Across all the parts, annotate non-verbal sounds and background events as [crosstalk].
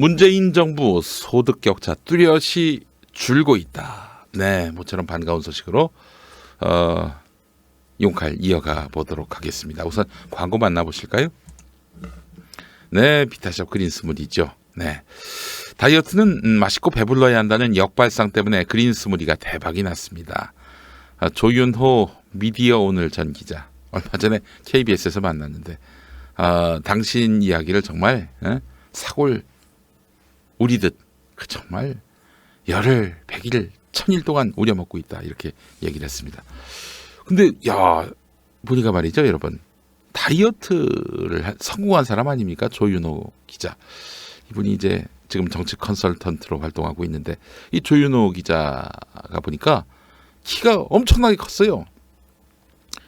문재인 정부 소득 격차 뚜렷이 줄고 있다. 네, 모처럼 반가운 소식으로 어, 용칼 이어가 보도록 하겠습니다. 우선 광고 만나보실까요? 네, 비타샵 그린 스무디죠. 네. 다이어트는 음, 맛있고 배불러야 한다는 역발상 때문에 그린 스무디가 대박이 났습니다. 아, 조윤호 미디어 오늘 전 기자 얼마 전에 KBS에서 만났는데 아, 당신 이야기를 정말 에? 사골 우리듯 그 정말 열흘, 백일, 천일 동안 우려 먹고 있다 이렇게 얘기를 했습니다. 근데 야 보니까 말이죠, 여러분 다이어트를 하- 성공한 사람 아닙니까 조윤호 기자 이분이 이제 지금 정치 컨설턴트로 활동하고 있는데 이 조윤호 기자가 보니까 키가 엄청나게 컸어요.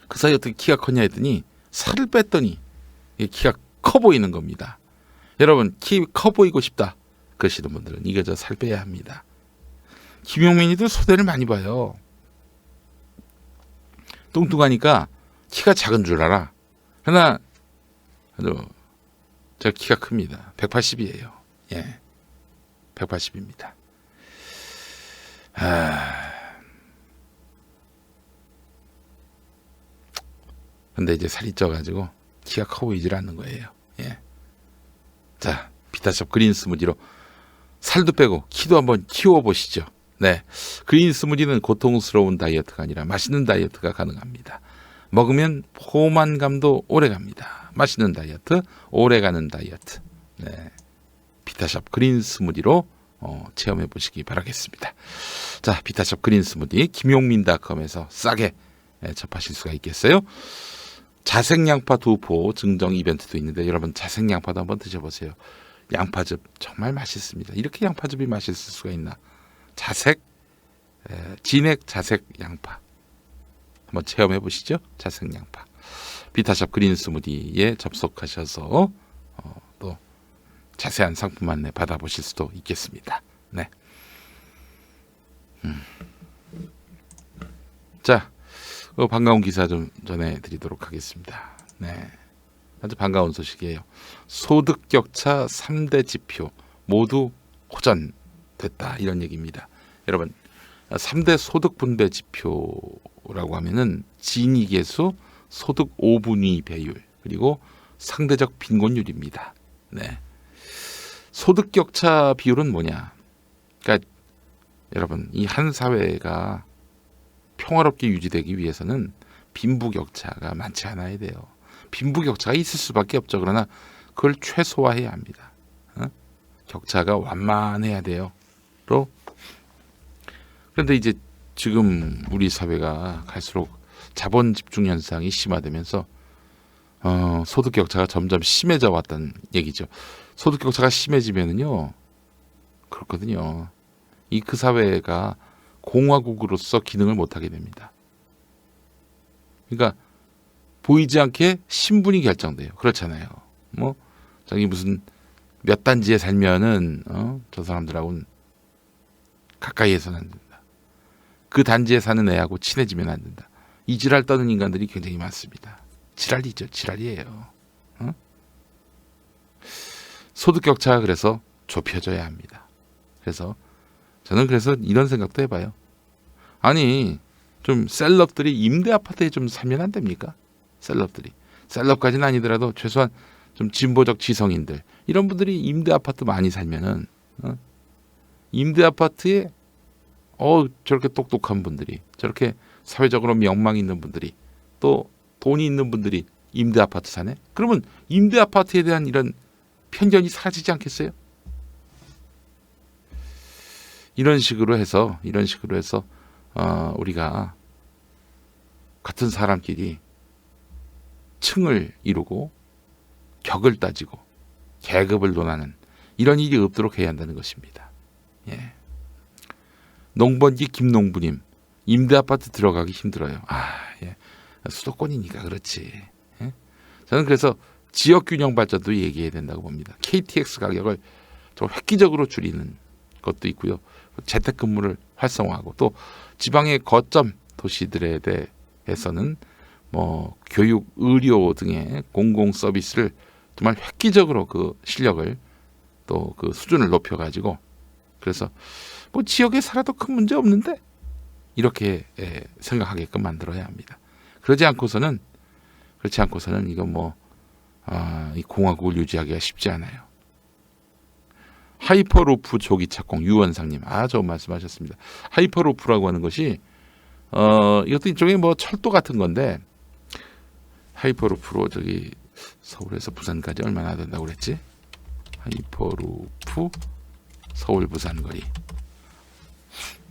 그 사이 어떻게 키가 컸냐 했더니 살을 뺐더니 키가 커 보이는 겁니다. 여러분 키 커 보이고 싶다 그러시는 분들은 이거 저 살 빼야 합니다. 김용민이도 소대를 많이 봐요. 뚱뚱하니까 키가 작은 줄 알아. 그러나 아주 저 키가 큽니다. 180이에요. 예. 180입니다. 아. 근데 이제 살이 쪄가지고 키가 커 보이질 않는 거예요. 예. 자, 비타샵 그린 스무디로 살도 빼고 키도 한번 키워 보시죠. 네. 그린 스무디는 고통스러운 다이어트가 아니라 맛있는 다이어트가 가능합니다. 먹으면 포만감도 오래 갑니다. 맛있는 다이어트, 오래 가는 다이어트. 네. 비타샵 그린 스무디로 어, 체험해 보시기 바라겠습니다. 자, 비타샵 그린 스무디 김용민닷컴에서 싸게 예, 접하실 수가 있겠어요. 자색 양파 두포 증정 이벤트도 있는데 여러분 자색 양파도 한번 드셔보세요. 양파즙 정말 맛있습니다. 이렇게 양파즙이 맛있을 수가 있나? 자색 에, 진액 자색 양파 한번 체험해 보시죠. 자색 양파 비타샵 그린 스무디에 접속하셔서 어, 또 자세한 상품 안내 받아보실 수도 있겠습니다. 네. 음. 자, 어, 반가운 기사 좀 전해드리도록 하겠습니다. 네. 아주 반가운 소식이에요. 소득 격차 3대 지표 모두 호전됐다. 이런 얘기입니다. 여러분, 3대 소득 분배 지표라고 하면은 진위 계수, 소득 5분위 배율, 그리고 상대적 빈곤율입니다. 네. 소득 격차 비율은 뭐냐? 그러니까 여러분, 이 한 사회가 평화롭게 유지되기 위해서는 빈부 격차가 많지 않아야 돼요. 빈부격차가 있을 수밖에 없죠. 그러나 그걸 최소화해야 합니다. 어? 격차가 완만해야 돼요. 로 그런데 이제 지금 우리 사회가 갈수록 자본 집중 현상이 심화되면서 어, 소득 격차가 점점 심해져 왔다는 얘기죠. 소득 격차가 심해지면은요 그렇거든요. 이 그 사회가 공화국으로서 기능을 못하게 됩니다. 그러니까 보이지 않게 신분이 결정돼요. 그렇잖아요. 뭐 저기 무슨 몇 단지에 살면은 어? 저 사람들하고는 가까이에서는 안 된다. 그 단지에 사는 애하고 친해지면 안 된다. 이 지랄 떠는 인간들이 굉장히 많습니다. 지랄이죠, 지랄이에요. 어? 소득 격차가 그래서 좁혀져야 합니다. 그래서 저는 그래서 이런 생각도 해봐요. 아니 좀 셀럽들이 임대 아파트에 좀 살면 안 됩니까? 셀럽들이 셀럽까지는 아니더라도 최소한 좀 진보적 지성인들 이런 분들이 임대 아파트 많이 살면은 어? 임대 아파트에 어 저렇게 똑똑한 분들이 저렇게 사회적으로 명망 있는 분들이 또 돈이 있는 분들이 임대 아파트 사네? 그러면 임대 아파트에 대한 이런 편견이 사라지지 않겠어요? 이런 식으로 해서 이런 식으로 해서 어, 우리가 같은 사람끼리 층을 이루고 격을 따지고 계급을 논하는 이런 일이 없도록 해야 한다는 것입니다. 예. 농번기 김농부님 임대 아파트 들어가기 힘들어요. 아, 예. 수도권이니까 그렇지. 예? 저는 그래서 지역 균형 발전도 얘기해야 된다고 봅니다. KTX 가격을 좀 획기적으로 줄이는 것도 있고요. 재택근무를 활성화하고 또 지방의 거점 도시들에 대해서는 뭐 교육, 의료 등의 공공 서비스를 정말 획기적으로 그 실력을 또 그 수준을 높여 가지고 그래서 뭐 지역에 살아도 큰 문제 없는데 이렇게 예, 생각하게끔 만들어야 합니다. 그러지 않고서는 그렇지 않고서는 이건 뭐 아, 이 공화국을 유지하기가 쉽지 않아요. 하이퍼루프 조기 착공 유원상님 아 좋은 말씀하셨습니다. 하이퍼루프라고 하는 것이 어 이것도 일종의 뭐 철도 같은 건데 하이퍼루프로 저기 서울에서 부산까지 얼마나 된다고 그랬지? 하이퍼루프 서울 부산 거리.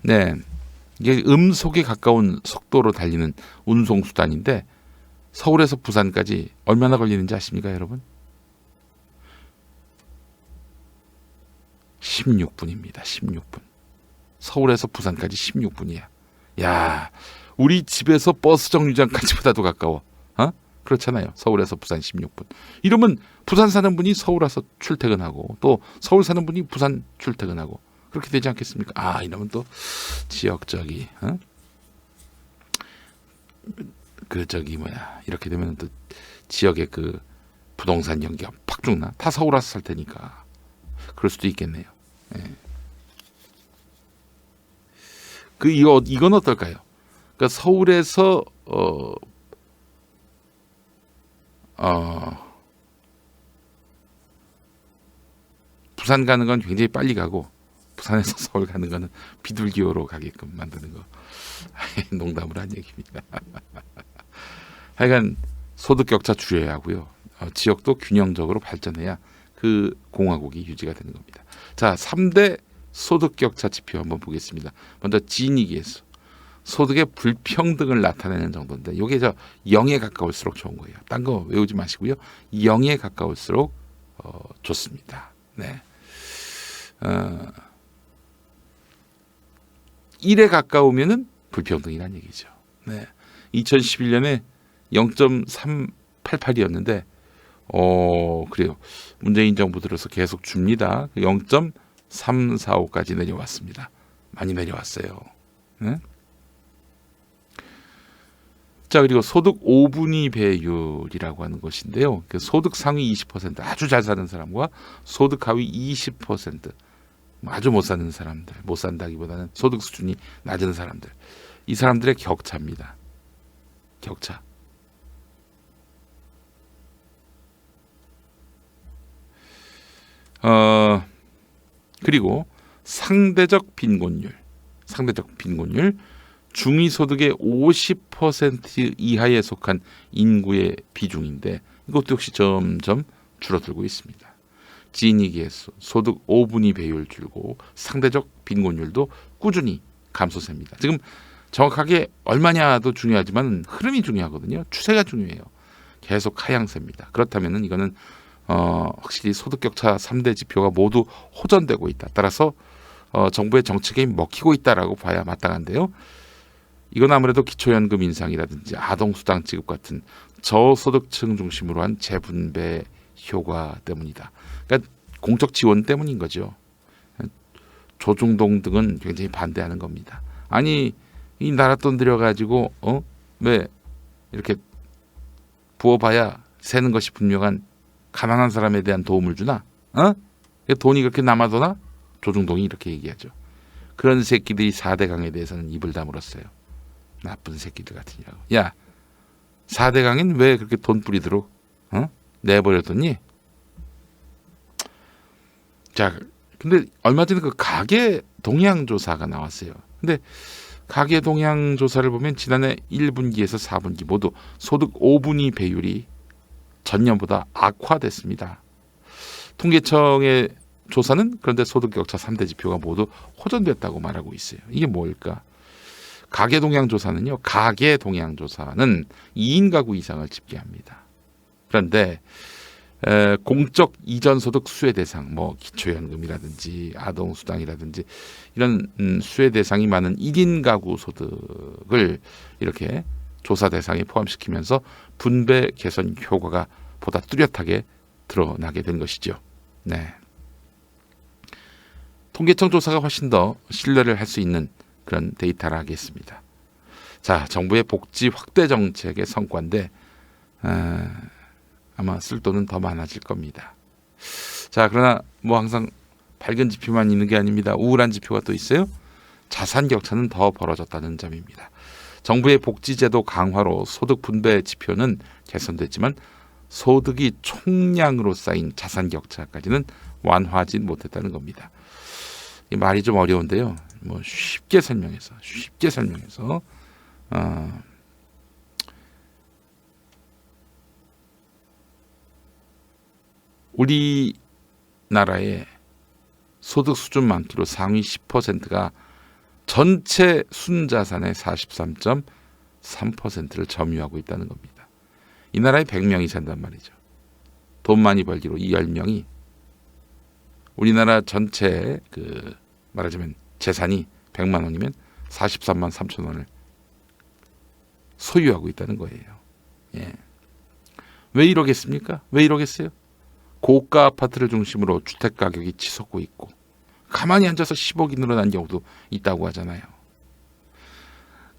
네. 이게 음속에 가까운 속도로 달리는 운송 수단인데 서울에서 부산까지 얼마나 걸리는지 아십니까, 여러분? 16분입니다. 16분. 서울에서 부산까지 16분이야. 야, 우리 집에서 버스 정류장까지보다도 가까워. 어? 그렇잖아요. 서울에서 부산 16분. 이러면 부산 사는 분이 서울 와서 출퇴근하고 또 서울 사는 분이 부산 출퇴근하고 그렇게 되지 않겠습니까? 아, 이러면 또 지역적이 어? 그 저기 뭐야 이렇게 되면 또 지역의 그 부동산 연기가 팍 죽나? 다 서울 와서 살 테니까 그럴 수도 있겠네요. 예. 그 이거 이건 어떨까요? 그러니까 서울에서 어, 어, 부산 가는 건 굉장히 빨리 가고 부산에서 [laughs] 서울 가는 거는 비둘기호로 가게끔 만드는 거 [laughs] 농담으로 한 얘기입니다. [laughs] 하여간 소득 격차 줄여야 하고요. 어, 지역도 균형적으로 발전해야 그 공화국이 유지가 되는 겁니다. 자, 3대 소득 격차 지표 한번 보겠습니다. 먼저 지니기에서 소득의 불평등을 나타내는 정도인데 이게 저 0에 가까울수록 좋은 거예요. 딴 거 외우지 마시고요. 0에 가까울수록 어, 좋습니다. 네. 어, 1에 가까우면은 불평등이라는 얘기죠. 네. 2011년에 0.388이었는데 어 그래요. 문재인 정부 들어서 계속 줍니다. 0.345까지 내려왔습니다. 많이 내려왔어요. 네? 자 그리고 소득 5분위 배율이라고 하는 것인데요. 그 소득 상위 20% 아주 잘 사는 사람과 소득 하위 20% 아주 못 사는 사람들, 못 산다기보다는 소득 수준이 낮은 사람들, 이 사람들의 격차입니다. 격차. 어, 그리고 상대적 빈곤율, 상대적 빈곤율, 중위 소득의 50% 이하에 속한 인구의 비중인데 이것도 역시 점점 줄어들고 있습니다. 지니 기에서 소득 5분위 배율 줄고 상대적 빈곤율도 꾸준히 감소세입니다. 지금 정확하게 얼마냐도 중요하지만 흐름이 중요하거든요. 추세가 중요해요. 계속 하향세입니다. 그렇다면 이거는 어, 확실히 소득 격차 3대 지표가 모두 호전되고 있다. 따라서 어, 정부의 정책에 먹히고 있다라고 봐야 마땅한데요. 이건 아무래도 기초연금 인상이라든지 아동수당 지급 같은 저소득층 중심으로 한 재분배 효과 때문이다. 그러니까 공적 지원 때문인 거죠. 조중동 등은 굉장히 반대하는 겁니다. 아니 이 나라 돈 들여가지고 어 왜 이렇게 부어봐야 새는 것이 분명한 가난한 사람에 대한 도움을 주나? 어? 돈이 그렇게 남아도나? 조중동이 이렇게 얘기하죠. 그런 새끼들이 4대 강에 대해서는 입을 다물었어요. 나쁜 새끼들 같으냐고. 야, 4대 강인 왜 그렇게 돈 뿌리도록 어? 내버려뒀니? 자, 근데 얼마 전에 그 가계 동향 조사가 나왔어요. 근데 가계 동향 조사를 보면 지난해 1분기에서 4분기 모두 소득 5분위 배율이 전년보다 악화됐습니다. 통계청의 조사는 그런데 소득 격차 3대 지표가 모두 호전됐다고 말하고 있어요. 이게 뭘까? 가계 동향 조사는요. 가계 동향 조사는 2인 가구 이상을 집계합니다. 그런데 에, 공적 이전 소득 수혜 대상, 뭐 기초연금이라든지 아동 수당이라든지 이런 음, 수혜 대상이 많은 1인 가구 소득을 이렇게 조사 대상에 포함시키면서 분배 개선 효과가 보다 뚜렷하게 드러나게 된 것이죠. 네. 통계청 조사가 훨씬 더 신뢰를 할 수 있는 그런 데이터라 하겠습니다. 자, 정부의 복지 확대 정책의 성과인데 어, 아마 쓸 돈은 더 많아질 겁니다. 자, 그러나 뭐 항상 밝은 지표만 있는 게 아닙니다. 우울한 지표가 또 있어요. 자산 격차는 더 벌어졌다는 점입니다. 정부의 복지제도 강화로 소득 분배 지표는 개선됐지만 소득이 총량으로 쌓인 자산 격차까지는 완화하지 못했다는 겁니다. 이 말이 좀 어려운데요. 뭐 쉽게 설명해서 쉽게 설명해서 어, 우리 나라의 소득 수준 많기로 상위 10%가 전체 순자산의 43.3%를 점유하고 있다는 겁니다. 이 나라에 100명이 산단 말이죠. 돈 많이 벌기로 이 10명이 우리나라 전체 그 말하자면 재산이 100만 원이면 43만 3천 원을 소유하고 있다는 거예요. 예. 왜 이러겠습니까? 왜 이러겠어요? 고가 아파트를 중심으로 주택 가격이 치솟고 있고 가만히 앉아서 10억이 늘어난 경우도 있다고 하잖아요.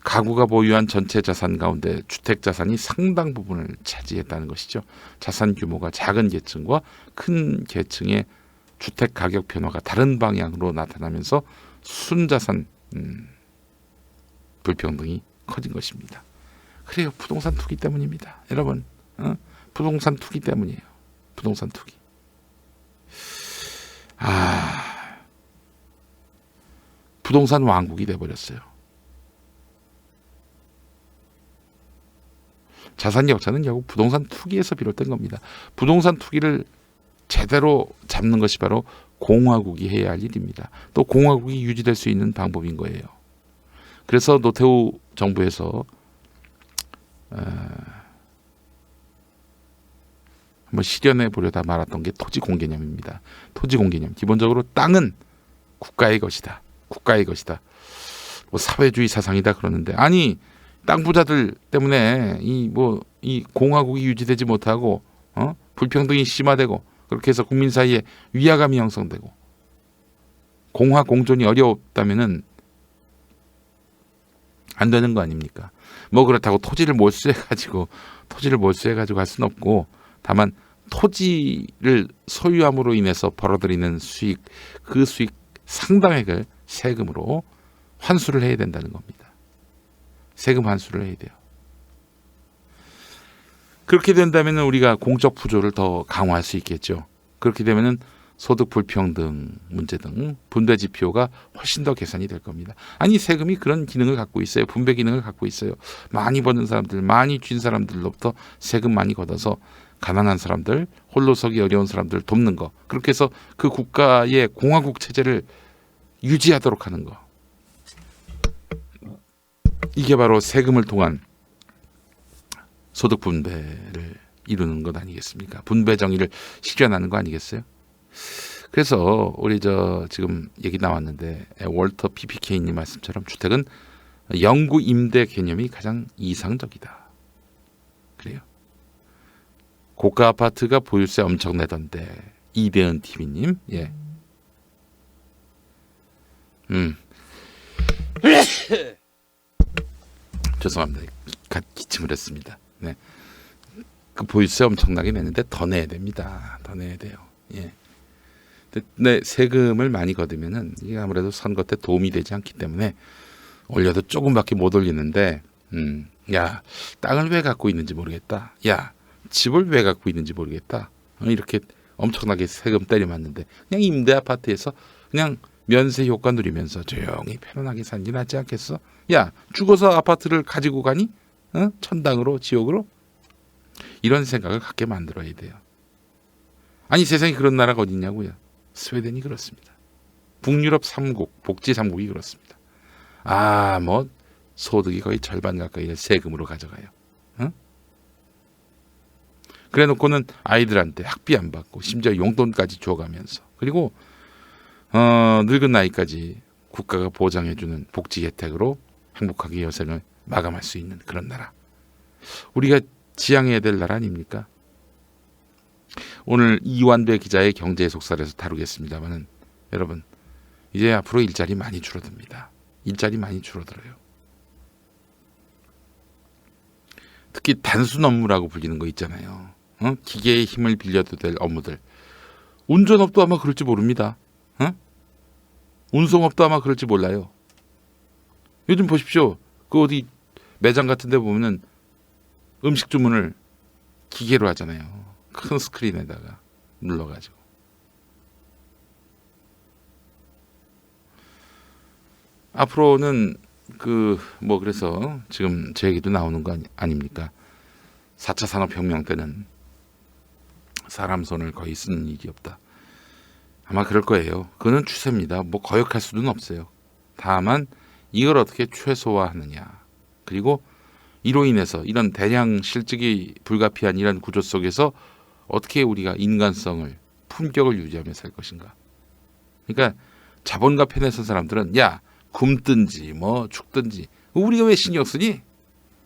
가구가 보유한 전체 자산 가운데 주택 자산이 상당 부분을 차지했다는 것이죠. 자산 규모가 작은 계층과 큰 계층의 주택 가격 변화가 다른 방향으로 나타나면서 순자산 음, 불평등이 커진 것입니다. 그래요, 부동산 투기 때문입니다. 여러분, 어? 부동산 투기 때문이에요. 부동산 투기. 아, 부동산 왕국이 돼버렸어요. 자산 격차는 결국 부동산 투기에서 비롯된 겁니다. 부동산 투기를 제대로 잡는 것이 바로 공화국이 해야 할 일입니다. 또 공화국이 유지될 수 있는 방법인 거예요. 그래서 노태우 정부에서 어, 한번 실현해 보려다 말았던 게 토지 공개념입니다. 토지 공개념. 기본적으로 땅은 국가의 것이다. 국가의 것이다. 뭐 사회주의 사상이다 그러는데 아니 땅 부자들 때문에 이 뭐이 공화국이 유지되지 못하고 어? 불평등이 심화되고 그렇게 해서 국민 사이에 위화감이 형성되고 공화 공존이 어렵다면은 안 되는 거 아닙니까? 뭐 그렇다고 토지를 몰수해 가지고 토지를 몰수해 가지고 할 수는 없고 다만 토지를 소유함으로 인해서 벌어들이는 수익 그 수익 상당액을 세금으로 환수를 해야 된다는 겁니다. 세금 환수를 해야 돼요. 그렇게 된다면 우리가 공적 부조를 더 강화할 수 있겠죠. 그렇게 되면은 소득 불평등 문제 등 분배 지표가 훨씬 더 개선이 될 겁니다. 아니 세금이 그런 기능을 갖고 있어요. 분배 기능을 갖고 있어요. 많이 버는 사람들, 많이 쥔 사람들로부터 세금 많이 걷어서 가난한 사람들, 홀로 서기 어려운 사람들 돕는 거. 그렇게 해서 그 국가의 공화국 체제를 유지하도록 하는 거. 이게 바로 세금을 통한 소득 분배를 이루는 것 아니겠습니까? 분배 정의를 실현하는 거 아니겠어요? 그래서 우리 저 지금 얘기 나왔는데 월터 PPK님 말씀처럼 주택은 영구 임대 개념이 가장 이상적이다. 그래요. 고가 아파트가 보유세 엄청 내던데 이대은 TV님, 예. 음. [laughs] 죄송합니다. 갓 기침을 했습니다. 네. 그 보유세 엄청나게 내는데 더 내야 됩니다. 더 내야 돼요. 예. 근데 세금을 많이 거두면은 이게 아무래도 선거 때 도움이 되지 않기 때문에 올려도 조금밖에 못 올리는데, 음, 야 땅을 왜 갖고 있는지 모르겠다. 야 집을 왜 갖고 있는지 모르겠다. 어, 이렇게 엄청나게 세금 때려 맞는데 그냥 임대 아파트에서 그냥 면세 효과 누리면서 조용히 편안하게 살지 낫지 않겠어? 야 죽어서 아파트를 가지고 가니? 어? 천당으로 지옥으로? 이런 생각을 갖게 만들어야 돼요. 아니 세상에 그런 나라가 어디 있냐고요. 스웨덴이 그렇습니다. 북유럽 3국, 복지 3국이 그렇습니다. 아, 뭐 소득이 거의 절반 가까이를 세금으로 가져가요. 응? 그래 놓고는 아이들한테 학비 안 받고 심지어 용돈까지 줘가면서 그리고 어, 늙은 나이까지 국가가 보장해주는 복지 혜택으로 행복하게 여생을 마감할 수 있는 그런 나라. 우리가 지향해야 될 나라 아닙니까? 오늘 이완배 기자의 경제 속살에서 다루겠습니다만은 여러분 이제 앞으로 일자리 많이 줄어듭니다. 일자리 많이 줄어들어요. 특히 단순 업무라고 불리는 거 있잖아요. 어? 기계의 힘을 빌려도 될 업무들. 운전업도 아마 그럴지 모릅니다. 어? 운송업도 아마 그럴지 몰라요. 요즘 보십시오. 그 어디 매장 같은 데 보면은 음식 주문을 기계로 하잖아요. 큰 스크린에다가 눌러가지고. 앞으로는 그 뭐 그래서 지금 제 얘기도 나오는 거 아니, 아닙니까? 4차 산업혁명 때는 사람 손을 거의 쓰는 일이 없다. 아마 그럴 거예요. 그는 추세입니다. 뭐 거역할 수는 없어요. 다만 이걸 어떻게 최소화하느냐. 그리고 이로 인해서 이런 대량 실직이 불가피한 이런 구조 속에서 어떻게 우리가 인간성을 품격을 유지하며 살 것인가. 그러니까 자본가 편에 선 사람들은 야 굶든지 뭐 죽든지 우리가 왜 신경 쓰니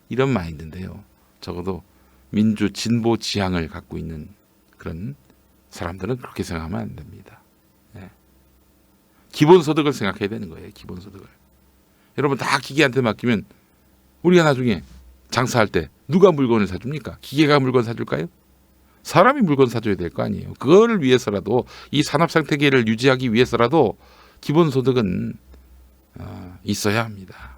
이런 마인드인데요. 적어도 민주 진보 지향을 갖고 있는 그런 사람들은 그렇게 생각하면 안 됩니다. 예. 기본소득을 생각해야 되는 거예요. 기본소득을. 여러분 다 기계한테 맡기면 우리가 나중에 장사할 때 누가 물건을 사줍니까? 기계가 물건 사줄까요? 사람이 물건 사줘야 될 거 아니에요. 그거를 위해서라도 이 산업 생태계를 유지하기 위해서라도 기본 소득은 어, 있어야 합니다.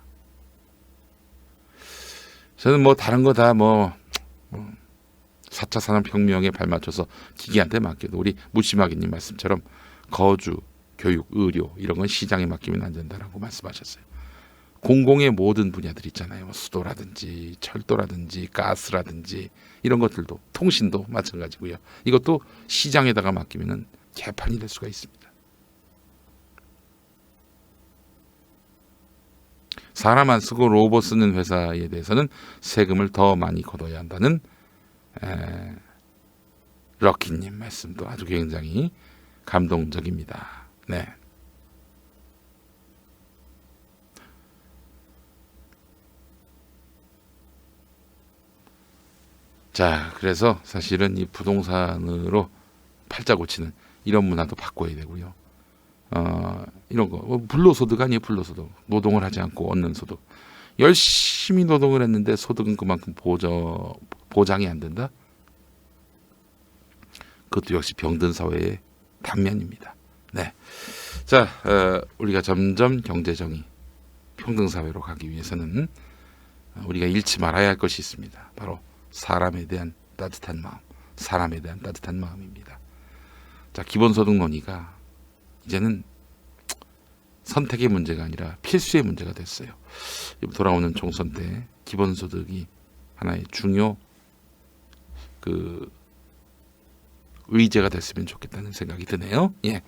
저는 뭐 다른 거 다 뭐 4차 산업혁명에 발맞춰서 기계한테 맡겨도 우리 무심하게님 말씀처럼 거주, 교육, 의료 이런 건 시장에 맡기면 안 된다라고 말씀하셨어요. 공공의 모든 분야들 있잖아요. 뭐 수도라든지 철도라든지 가스라든지 이런 것들도 통신도 마찬가지고요. 이것도 시장에다가 맡기면은 개판이 될 수가 있습니다. 사람 안 쓰고 로봇 쓰는 회사에 대해서는 세금을 더 많이 걷어야 한다는 에, 럭키님 말씀도 아주 굉장히 감동적입니다. 네. 자, 그래서 사실은 이 부동산으로 팔자 고치는 이런 문화도 바꿔야 되고요. 어, 이런 거, 뭐 불로소득 아니에요, 불로소득. 노동을 하지 않고 얻는 소득. 열심히 노동을 했는데 소득은 그만큼 보저, 보장이 안 된다? 그것도 역시 병든 사회의 단면입니다. 네. 자, 어, 우리가 점점 경제 정의, 평등 사회로 가기 위해서는 우리가 잃지 말아야 할 것이 있습니다. 바로 사람에 대한 따뜻한 마음, 사람에 대한 따뜻한 마음입니다. 자, 기본소득 논의가 이제는 선택의 문제가 아니라 필수의 문제가 됐어요. 돌아오는 총선 때 기본소득이 하나의 중요 그 의제가 됐으면 좋겠다는 생각이 드네요. 예.